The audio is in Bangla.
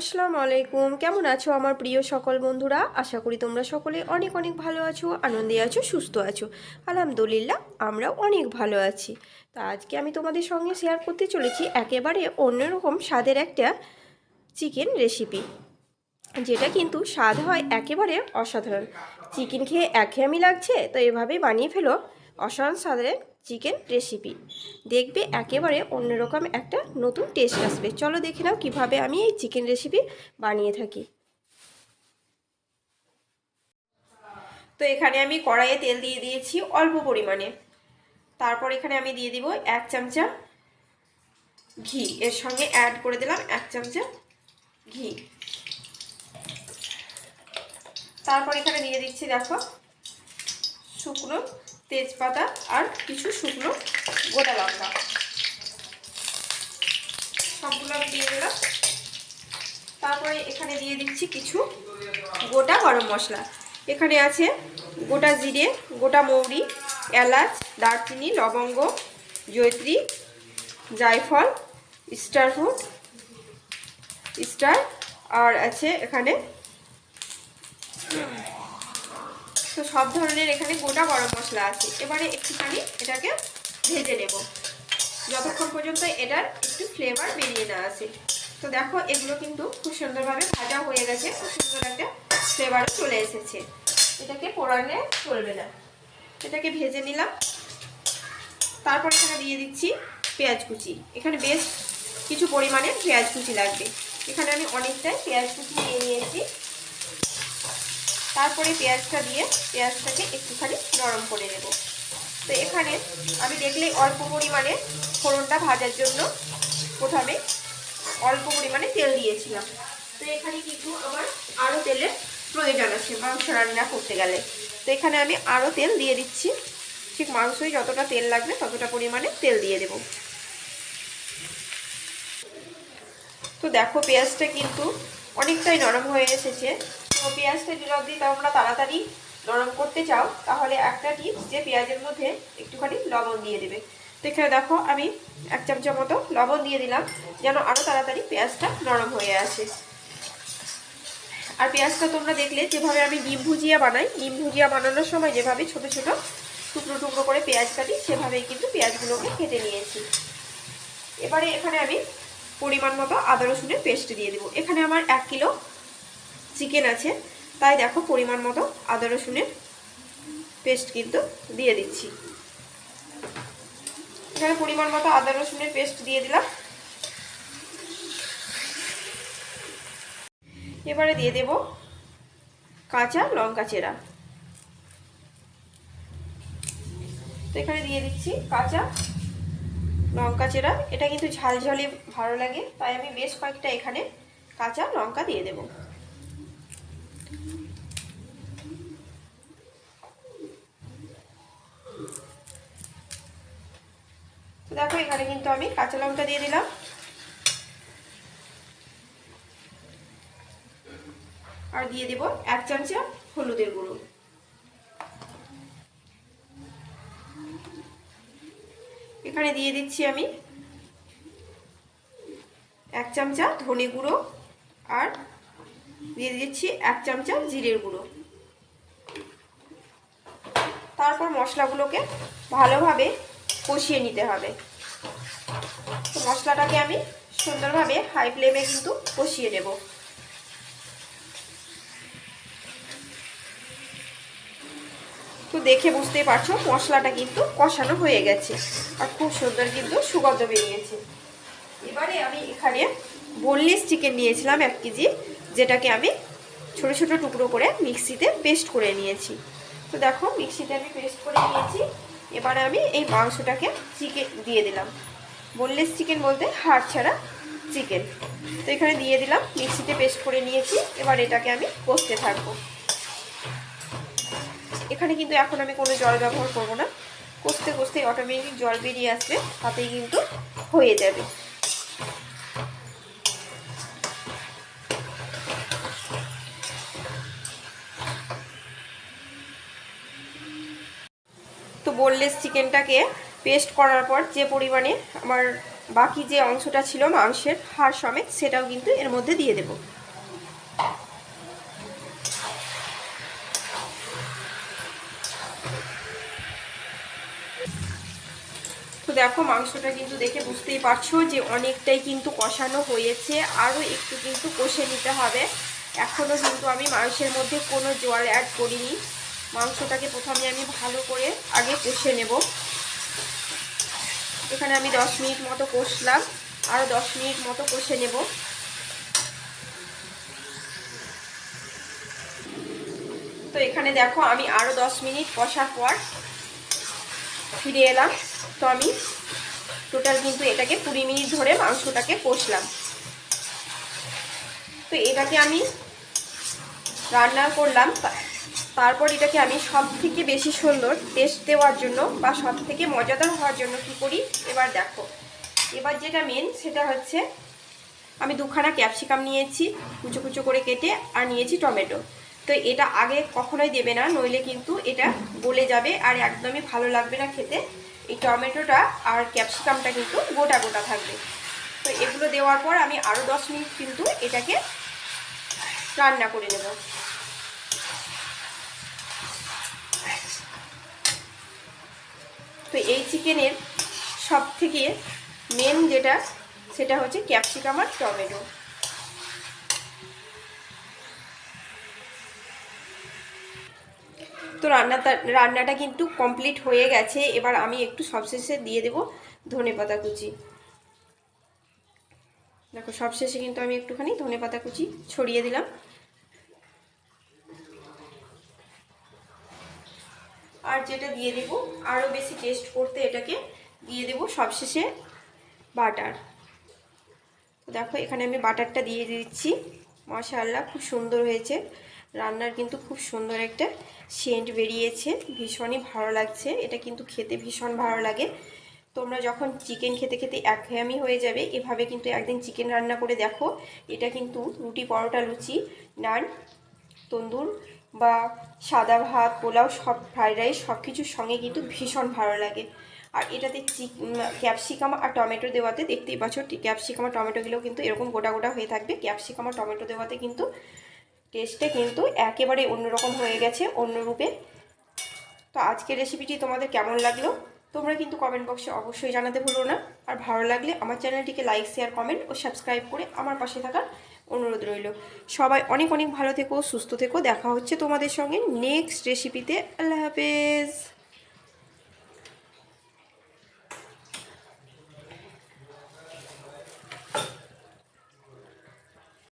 আসসালামু আলাইকুম। কেমন আছো আমার প্রিয় সকল বন্ধুরা? আশা করি তোমরা সকলে অনেক অনেক ভালো আছো, আনন্দে আছো, সুস্থ আছো। আলহামদুলিল্লাহ আমরা অনেক ভালো আছি। তা আজকে আমি তোমাদের সঙ্গে শেয়ার করতে চলেছি একেবারে অন্যরকম স্বাদের একটা চিকেন রেসিপি যেটা কিন্তু স্বাদ হয় একেবারে অসাধারণ। চিকেন খেয়ে একঘেয়েমি লাগছে, তো এভাবেই বানিয়ে ফেলো। অসাধারণ স্বাদের চিকেন রেসিপি। দেখবে একেবারে অন্যরকম একটা নতুন টেস্ট আসবে। চলো দেখে নাও কীভাবে আমি এই চিকেন রেসিপি বানিয়ে থাকি। তো এখানে আমি কড়াইয়ে তেল দিয়ে দিয়েছি অল্প পরিমাণে। তারপর এখানে আমি দিয়ে দিব এক চামচা ঘি। এর সঙ্গে অ্যাড করে দিলাম এক চামচা ঘি। তারপর এখানে দিয়ে দিচ্ছি দেখো শুকনো তেজপাতা আর কিছু শুকনো গোটা লঙ্কা। সবগুলো আমি দিয়ে দিলাম। তারপরে এখানে দিয়ে দিচ্ছি কিছু গোটা গরম মশলা। এখানে আছে গোটা জিরে, গোটা মৌরি, এলাচ, দারচিনি, লবঙ্গ জৈত্রী জায়ফল, স্টার ফুড স্টার, আর আছে এখানে তো সব ধরনের এখানে গোটা গরম মশলা আছে। এবারে একটুখানি এটাকে ভেজে নেব। যতক্ষণ পর্যন্ত এটার একটু ফ্লেভার বেরিয়ে না আসে। তো দেখো, এগুলো কিন্তু খুব সুন্দরভাবে ভাজা হয়ে গেছে। খুব সুন্দর একটা ফ্লেভার চলে এসেছে। এটাকে পোড়ানে চলবে না। এটাকে ভেজে নিলাম। তারপর এখানে দিয়ে দিচ্ছি পেঁয়াজ কুচি। এখানে বেশ কিছু পরিমাণে পেঁয়াজ কুচি লাগবে। এখানে আমি অনেকটাই পেঁয়াজ কুচি নিয়ে নিয়েছি। তারপরে পেঁয়াজটা দিয়ে পেঁয়াজটাকে একটুখানি নরম করে নেব। তো এখানে আমি দেখলেই অল্প পরিমাণে ফোড়নটা ভাজার জন্য প্রথমে অল্প পরিমাণে তেল দিয়েছিলাম। তো এখানে কিন্তু আমার আরও তেলের প্রয়োজন আছে, মাংস রান্না করতে গেলে। তো এখানে আমি আরও তেল দিয়ে দিচ্ছি। ঠিক মাংসই যতটা তেল লাগবে ততটা পরিমাণে তেল দিয়ে দেব। তো দেখো পেঁয়াজটা কিন্তু অনেকটাই নরম হয়ে এসেছে। পেঁয়াজটা যদি তোমরা তাড়াতাড়ি নরম করতে চাও। তাহলে একটা টিপস যে পেঁয়াজের মধ্যে একটুখানি লবণ দিয়ে দেবে। তো এখানে দেখো, আমি এক চামচা মতো লবণ দিয়ে দিলাম, যেন আরও তাড়াতাড়ি পেঁয়াজটা নরম হয়ে আসে। আর পেঁয়াজটা তোমরা দেখলে, যেভাবে আমি ডিম ভুজিয়া বানাই ডিম ভুজিয়া বানানোর সময় যেভাবে ছোট ছোট টুকরো টুকরো করে পেঁয়াজ কাটি, সেভাবেই কিন্তু পেঁয়াজগুলোকে কেটে নিয়েছি। এবারে এখানে আমি পরিমাণ মতো আদা রসুনের পেস্ট দিয়ে দেবো। এখানে আমার এক কিলো চিকেন আছে। তাই দেখো পরিমাণ মতো আদা রসুনের পেস্ট কিন্তু দিয়ে দিচ্ছি। এখানে পরিমাণ মতো আদা রসুনের পেস্ট দিয়ে দিলাম। এবারে দিয়ে দেব কাঁচা লঙ্কা চেরা। তো এখানে দিয়ে দিচ্ছি কাঁচা লঙ্কা চেরা। এটা কিন্তু ঝাল ঝালে ভালো লাগে, তাই আমি বেশ কয়েকটা এখানে কাঁচা লঙ্কা দিয়ে দেবো। দেখো, এখানে কিন্তু আমি কাঁচা লঙ্কা দিয়ে দিলাম। আর দিয়ে দেব এক চামচা হলুদের গুঁড়ো। এখানে দিয়ে দিচ্ছি আমি এক চামচা ধনে গুঁড়ো আর দিয়ে দিচ্ছি এক চামচা জিরের গুঁড়ো। তারপর মশলাগুলোকে ভালোভাবে কষিয়ে নিতে হবে। তো মশলাটাকে আমি সুন্দরভাবে হাই ফ্লেমে কিন্তু কষিয়ে নেব। তো দেখে বুঝতেই পারছ, মশলাটা কিন্তু কষানো হয়ে গেছে। আর খুব সুন্দর কিন্তু সুগন্ধ বেরিয়েছে। এবারে আমি এখানে বোনলেস চিকেন নিয়েছিলাম এক কেজি, যেটাকে আমি ছোট ছোট টুকরো করে মিক্সিতে পেস্ট করে নিয়েছি। তো দেখো, মিক্সিতে আমি পেস্ট করে নিয়েছি। এবারে আমি এই মাংসটাকে চিকেন দিয়ে দিলাম। বোনলেস চিকেন বলতে হাড় ছাড়া চিকেন তো এখানে দিয়ে দিলাম, মিক্সিতে পেস্ট করে নিয়েছি। এবার এটাকে আমি কষতে থাকব। এখানে কিন্তু এখন আমি কোনো জল ব্যবহার করব না। কষতে কষতে অটোমেটিক জল বেরিয়ে আসবে, তাতেই কিন্তু হয়ে যাবে। বোনলেস চিকেনটাকে পেস্ট করার পর যে পরিমাণে আমার বাকি যে অংশটা ছিল মাংসের হাড় সমেত, সেটাও কিন্তু এর মধ্যে দিয়ে দেব। তো দেখো, মাংসটা কিন্তু দেখে বুঝতেই পারছ যে অনেকটাই কিন্তু কষানো হয়েছে, আরও একটু কিন্তু কষে নিতে হবে। এখনও কিন্তু আমি মাংসের মধ্যে কোনো জল অ্যাড করিনি। মাংসটাকে প্রথমে আমি ভালো করে আগে কষে নেব। এখানে আমি দশ মিনিট মতো কষলাম আরও দশ মিনিট মতো কষে নেব। তো এখানে দেখো, আমি আরও দশ মিনিট কষার পর ফিরে এলাম। তো আমি টোটাল কিন্তু এটাকে কুড়ি মিনিট ধরে মাংসটাকে কষলাম। তো এটাকে আমি রান্না করলাম। তারপর এটাকে আমি সব থেকে বেশি সুন্দর টেস্ট দেওয়ার জন্য বা সব থেকে মজাদার হওয়ার জন্য কি করি? এবার দেখো। এবার যেটা মেন সেটা হচ্ছে আমি দুখানা ক্যাপসিকাম নিয়েছি, কুচো কুচো করে কেটে আর নিয়েছি টমেটো। তো এটা আগে কখনোই দেবে না, নইলে কিন্তু এটা গলে যাবে আর একদমই ভালো লাগবে না খেতে। এই টমেটোটা আর ক্যাপসিকামটা কিন্তু গোটা গোটা থাকবে। তো এগুলো দেওয়ার পর আমি আরও দশ মিনিট কিন্তু এটাকে রান্না করে নেব। তো এই চিকেনের সব থেকে মেন যেটা, সেটা হচ্ছে ক্যাপসিকাম আর টমেটো। তো রান্নাটা রান্নাটা কিন্তু কমপ্লিট হয়ে গেছে। এবার আমি একটু সবশেষে দিয়ে দেব ধনে পাতা কুচি। দেখো, সবশেষে কিন্তু আমি একটুখানি ধনে পাতা কুচি ছড়িয়ে দিলাম। আর যেটা দিয়ে দেব, আরও বেশি টেস্ট করতে এটাকে দিয়ে দেব সবশেষে বাটার দেখো, এখানে আমি বাটারটা দিয়ে দিচ্ছি। মশাল্লা খুব সুন্দর হয়েছে। রান্নার কিন্তু খুব সুন্দর একটা সেন্ট বেরিয়েছে। ভীষণই ভালো লাগছে। এটা কিন্তু খেতে ভীষণ ভালো লাগে। তোমরা যখন চিকেন খেতে খেতে একঘেয়ামি হয়ে যাবে, এভাবে কিন্তু একদিন চিকেন রান্না করে দেখো। এটা কিন্তু রুটি পরোটা লুচি, নান, তন্দুর বা সাদা ভাত, পোলাও, সব ফ্রাইড রাইস সব কিছুর সঙ্গে কিন্তু ভীষণ ভালো লাগে। আর এটাতে চিক ক্যাপসিকাম আর টমেটো দেওয়াতে দেখতেই পাচ্ছ ক্যাপসিকাম আর টমেটোগুলো কিন্তু এরকম গোটা গোটা হয়ে থাকবে। ক্যাপসিকাম আর টমেটো দেওয়াতে কিন্তু টেস্টটা কিন্তু একেবারে অন্যরকম হয়ে গেছে, অন্য রূপে। তো আজকের রেসিপিটি তোমাদের কেমন লাগল? তোমরা কিন্তু কমেন্ট বক্সে অবশ্যই জানাতে ভুলো না। আর ভালো লাগলে আমার চ্যানেলটিকে লাইক শেয়ার কমেন্ট ও সাবস্ক্রাইব করে আমার পাশে থাকার অনুরোধ রইল। সবাই অনেক অনেক ভালো থেকো, সুস্থ থেকো। দেখা হচ্ছে তোমাদের সঙ্গে নেক্সট রেসিপিতে আল্লাহ হাফেজ।